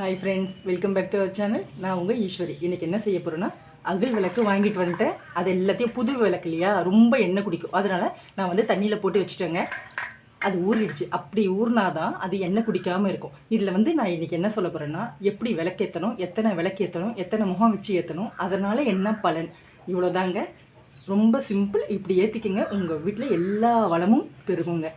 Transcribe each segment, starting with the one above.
Hi friends welcome back to our channel நான் உங்கள் ஈஸ்வரி. இன்றைக்கி என்ன செய்ய போகிறேன்னா அகல் விளக்கு வாங்கிட்டு வந்துட்டேன். அது எல்லாத்தையும் புது விளக்கு இல்லையா? ரொம்ப எண்ணெய் குடிக்கும். அதனால் நான் வந்து தண்ணியில் போட்டு வச்சுட்டேங்க. அது ஊறிடுச்சு. அப்படி ஊறினாதான் அது எண்ணெய் குடிக்காமல் இருக்கும். இதில் வந்து நான் இன்றைக்கி என்ன சொல்ல போகிறேன்னா எப்படி விளக்கேற்றணும் எத்தனை விளக்கேற்றணும் எத்தனை முகம் வச்சு ஏற்றணும் அதனால் என்ன பலன்? இவ்வளோதாங்க ரொம்ப சிம்பிள் இப்படி ஏற்றிக்கிங்க உங்கள் வீட்டில் எல்லா வளமும் பெருகுங்க.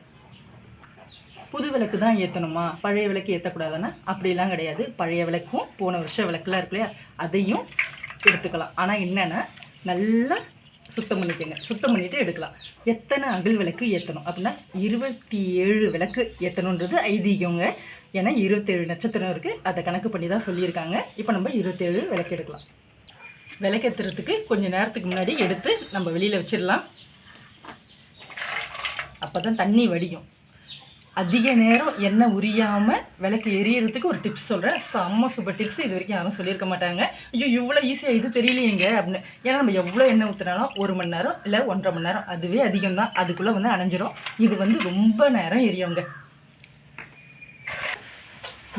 புது விளக்கு தான் ஏற்றணுமா பழைய விளக்கு ஏற்றக்கூடாதுன்னா அப்படிலாம் கிடையாது. பழைய விளக்கும் போன வருஷ விளக்குலாம் இருக்கு இல்லையா? அதையும் எடுத்துக்கலாம். ஆனால் என்னென்னா நல்லா சுத்தம் பண்ணிக்கோங்க. சுத்தம் பண்ணிவிட்டு எடுக்கலாம். எத்தனை அகல் விளக்கு ஏற்றணும் அப்படின்னா இருபத்தி ஏழு விளக்கு ஏற்றணுன்றது ஐதீகங்க. ஏன்னா இருபத்தேழு நட்சத்திரம் இருக்குது அதை கணக்கு பண்ணி தான் சொல்லியிருக்காங்க. இப்போ நம்ம இருபத்தேழு விளக்கு எடுக்கலாம். விளக்கேற்றுறதுக்கு கொஞ்சம் நேரத்துக்கு முன்னாடி எடுத்து நம்ம வெளியில் வச்சிடலாம். அப்போ தான் தண்ணி வடியும். அதிக நேரம் எண்ணெய் உரியாமல் விளக்கு எரியறதுக்கு ஒரு டிப்ஸ் சொல்கிறேன் செம்ம சூப்பர் டிப்ஸ் இது வரைக்கும் யாரும் சொல்லியிருக்க மாட்டாங்க. ஐயோ இவ்வளோ ஈஸியாக இது தெரியலையேங்க அப்படின்னு. ஏன்னா நம்ம எவ்வளோ எண்ணெய் ஊற்றினாலும் ஒரு மணி நேரம் இல்லை ஒன்றரை மணி நேரம் அதுவே அதிகம் தான் அதுக்குள்ளே வந்து அணைஞ்சிரும். இது வந்து ரொம்ப நேரம் எரியுங்க.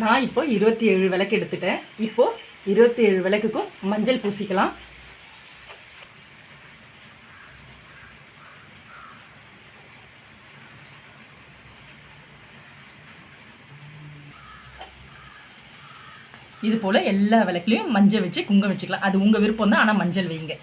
நான் இப்போ இருபத்தி ஏழு விளக்கு எடுத்துட்டேன். இப்போது இருபத்தி ஏழு விளக்குக்கும் மஞ்சள் பூசிக்கலாம். இது போல் எல்லா விளக்குலையும் மஞ்சள் வச்சு குங்கம் வச்சுக்கலாம். அது உங்கள் விருப்பம் தான் ஆனால் மஞ்சள் வைங்க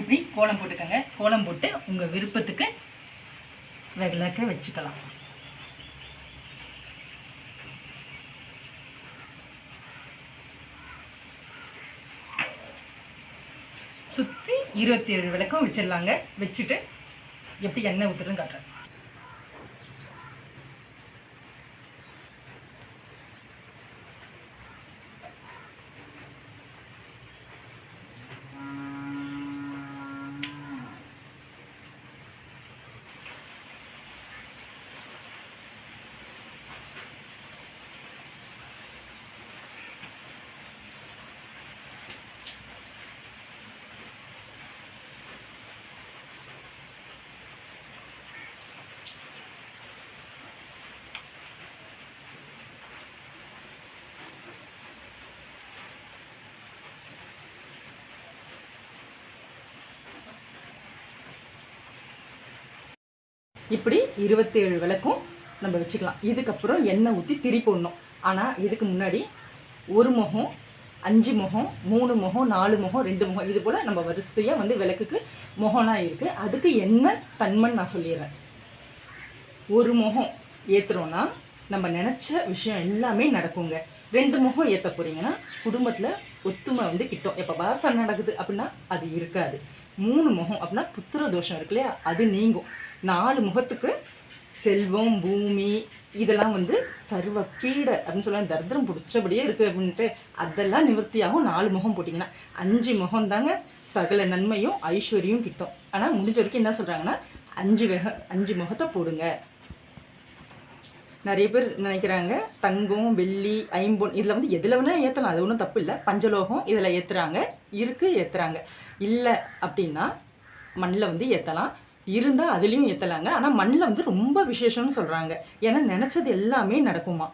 இப்படி கோலம் போட்டுக்கோங்க. கோலம் போட்டு உங்கள் விருப்பத்துக்கு விளக்க வச்சுக்கலாம். சுற்றி இருபத்தி ஏழு விளக்கம் வச்சிடலாங்க. வச்சுட்டு எப்படி எண்ணெய் ஊற்றுறதுன்னு காட்டுறேன். இப்படி இருபத்தேழு விளக்கும் நம்ம வச்சுக்கலாம். இதுக்கப்புறம் எண்ணெய் ஊற்றி திரி போடணும். ஆனால் இதுக்கு முன்னாடி ஒரு முகம் அஞ்சு முகம் மூணு முகம் நாலு முகம் ரெண்டு முகம் இது போல் நம்ம வரிசையாக வந்து விளக்குக்கு முகம்லாம் இருக்குது அதுக்கு என்ன தன்மைன்னு நான் சொல்லிடுறேன். ஒரு முகம் ஏற்றுறோன்னா நம்ம நினச்ச விஷயம் எல்லாமே நடக்குங்க. ரெண்டு முகம் ஏற்ற போகிறீங்கன்னா குடும்பத்தில் ஒத்துமை வந்து கிட்டும். எப்போ பாரசம் நடக்குது அப்படின்னா அது இருக்காது. மூணு முகம் அப்படின்னா புத்திர தோஷம் இருக்கு இல்லையா? அது நீங்கும். நாலு முகத்துக்கு செல்வம் பூமி இதெல்லாம் வந்து சர்வ பீட அப்படின்னு சொல்ல தரித்திரம் பிடிச்சபடியே இருக்குது அப்படின்ட்டு அதெல்லாம் நிவர்த்தியாகும் நாலு முகம் போட்டிங்கன்னா. அஞ்சு முகம் தாங்க சகல நன்மையும் ஐஸ்வர்யம் கிட்டும். ஆனால் முடிஞ்ச வரைக்கும் என்ன சொல்கிறாங்கன்னா அஞ்சு வெக அஞ்சு முகத்தை போடுங்க. நிறைய பேர் நினைக்கிறாங்க தங்கம் வெள்ளி ஐம்பொன் இதில் வந்து எதில் வேணால் ஏற்றலாம் அது ஒன்றும் தப்பு இல்லை. பஞ்சலோகம் இதில் ஏற்றுறாங்க இருக்குது ஏற்றுறாங்க இல்லை அப்படின்னா மண்ணில் வந்து ஏற்றலாம் இருந்தால் அதுலேயும் ஏற்றலாங்க ஆனால் மண்ணில் வந்து ரொம்ப விசேஷம்னு சொல்கிறாங்க ஏன்னா நினச்சது எல்லாமே நடக்குமா?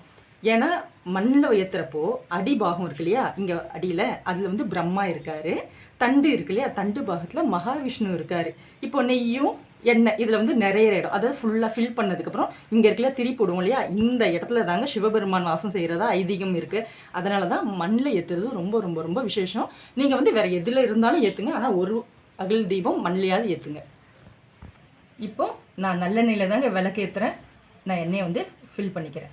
ஏன்னா மண்ணில் ஏற்றுறப்போ அடிபாகம் இருக்கு இல்லையா? இங்கே அடியில். அதில் வந்து பிரம்மா இருக்கார். தண்டு இருக்கு இல்லையா? தண்டு பாகத்தில் மகாவிஷ்ணு இருக்கார். இப்போ நெய்யும் எண்ணெய் இதில் வந்து நிறைய இடம். அதாவது ஃபுல்லாக ஃபில் பண்ணதுக்கப்புறம் இங்கே இருக்கல திரி போடுவோம் இல்லையா? இந்த இடத்துல தாங்க சிவபெருமான் வாசம் செய்கிறதா ஐதீகம் இருக்குது அதனால தான் மண்ணில் ஏற்றுறது ரொம்ப ரொம்ப ரொம்ப விசேஷம். நீங்கள் வந்து வேறு எதில் இருந்தாலும் ஏற்றுங்க ஆனால் ஒரு அகல் தீபம் மண்ணிலையாவது ஏற்றுங்க இப்போ நான் நல்லெண்ணெயில் தாங்க விளக்கேற்றுறேன் நான் எண்ணெயை வந்து ஃபில் பண்ணிக்கிறேன்.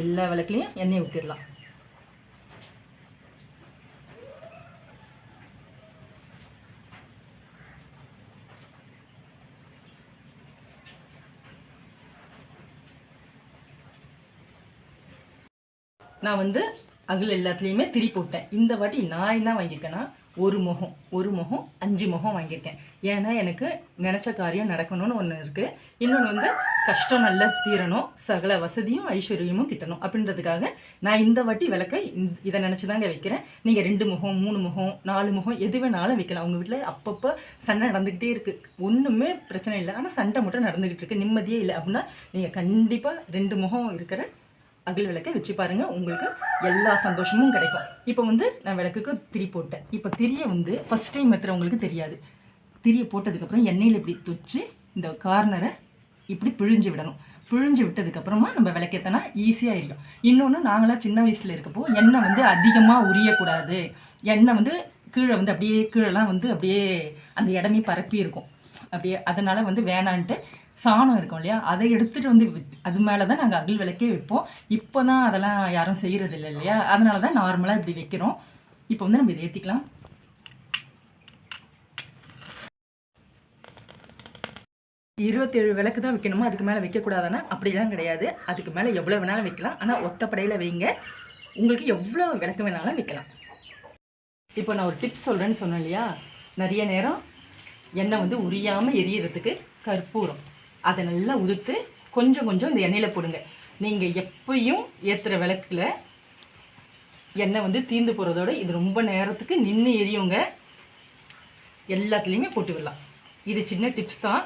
எல்லா விளக்குலையும் எண்ணெய் ஊற்றிடலாம் நான் வந்து அகில் எல்லாத்துலேயுமே திரி போட்டேன். இந்த வாட்டி நான் என்ன வாங்கியிருக்கேன்னா ஒரு முகம் ஒரு முகம் அஞ்சு முகம் வாங்கியிருக்கேன். ஏன்னா எனக்கு நினச்ச காரியம் நடக்கணும்னு ஒன்று இருக்குது இன்னொன்று வந்து கஷ்டம் நல்லா தீரணும் சகல வசதியும் ஐஸ்வர்யமும் கிட்டணும். அப்படின்றதுக்காக நான் இந்த வாட்டி விளக்க இதை நினச்சி தாங்க வைக்கிறேன். நீங்கள் ரெண்டு முகம் மூணு முகம் நாலு முகம் எது வேணாலும் வைக்கலாம். உங்கள் வீட்டில் அப்பப்போ சண்டை நடந்துக்கிட்டே இருக்குது ஒன்றுமே பிரச்சனை இல்லை. ஆனால் சண்டை மட்டும் நடந்துக்கிட்டு இருக்கு. நிம்மதியே இல்லை. அப்படின்னா நீங்கள் கண்டிப்பாக ரெண்டு முகம் இருக்கிற அகில் விளக்கை வச்சு பாருங்க. உங்களுக்கு எல்லா சந்தோஷமும் கிடைக்கும். இப்போ வந்து நான் விளக்குக்கு திரி போட்டேன். இப்போ திரியை வந்து ஃபர்ஸ்ட் டைம் உங்களுக்கு தெரியாது. திரியை போட்டதுக்கப்புறம் எண்ணெயில் இப்படி தொச்சு இந்த கார்னரை இப்படி பிழிஞ்சு விடணும். பிழிஞ்சு விட்டதுக்கப்புறமா நம்ம விளக்கேத்தனா ஈஸியாக இருக்கும். இன்னொன்று நாங்களாம் சின்ன வயசில் இருக்கப்போ எண்ணெய் வந்து அதிகமாக உரியக்கூடாது. எண்ணெய் வந்து கீழே வந்து அப்படியே கீழெல்லாம் வந்து அப்படியே அந்த இடமே பரப்பி இருக்கும். அப்படியே அதனால் வந்து வேணான்ட்டு சாணம் இருக்கும் இல்லையா? அதை எடுத்துகிட்டு வந்து அது மேலே தான் நாங்கள் அகல் விளக்கே வைப்போம். இப்போ தான் அதெல்லாம் யாரும் செய்கிறது இல்லை இல்லையா? அதனால தான் நார்மலாக இப்படி வைக்கிறோம். இப்போ வந்து நம்ம இதை ஏற்றிக்கலாம் இருபத்தேழு விளக்கு தான் வைக்கணுமா? அதுக்கு மேலே வைக்கக்கூடாதுன்னா அப்படிலாம் கிடையாது. அதுக்கு மேலே எவ்வளோ வேணாலும் வைக்கலாம். ஆனால் ஒத்தப்படையில் வைங்க. உங்களுக்கு எவ்வளோ விளக்கு வேணாலும் வைக்கலாம். இப்போ நான் ஒரு டிப்ஸ் சொல்கிறேன்னு சொன்னேன் இல்லையா? நிறைய நேரம் எண்ணெய் வந்து உரியாமல் எரியறதுக்கு கற்பூரம். அதை நல்லா உதுத்து கொஞ்சம் கொஞ்சம் இந்த எண்ணெயில் போடுங்க. நீங்கள் எப்பயும் ஏற்றுற விளக்குல எண்ணெய் வந்து தீந்து போகிறதோட இது ரொம்ப நேரத்துக்கு நின்று எரியுங்க. எல்லாத்துலேயுமே போட்டு விடலாம் இது சின்ன டிப்ஸ் தான்.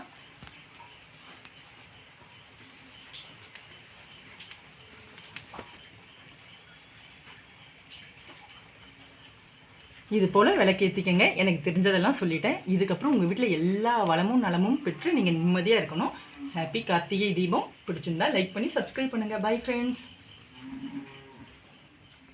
இது போல் விளக்கேற்றிக்கங்க எனக்கு தெரிஞ்சதெல்லாம் சொல்லிட்டேன். இதுக்கப்புறம் உங்கள் வீட்டில் எல்லா வளமும் நலமும் பெற்று நீங்கள் நிம்மதியாக இருக்கணும். ஹாப்பி கார்த்திகை தீபம். பிடிச்சிருந்தா லைக் பண்ணி சப்ஸ்கிரைப் பண்ணுங்கள் பை ஃப்ரெண்ட்ஸ்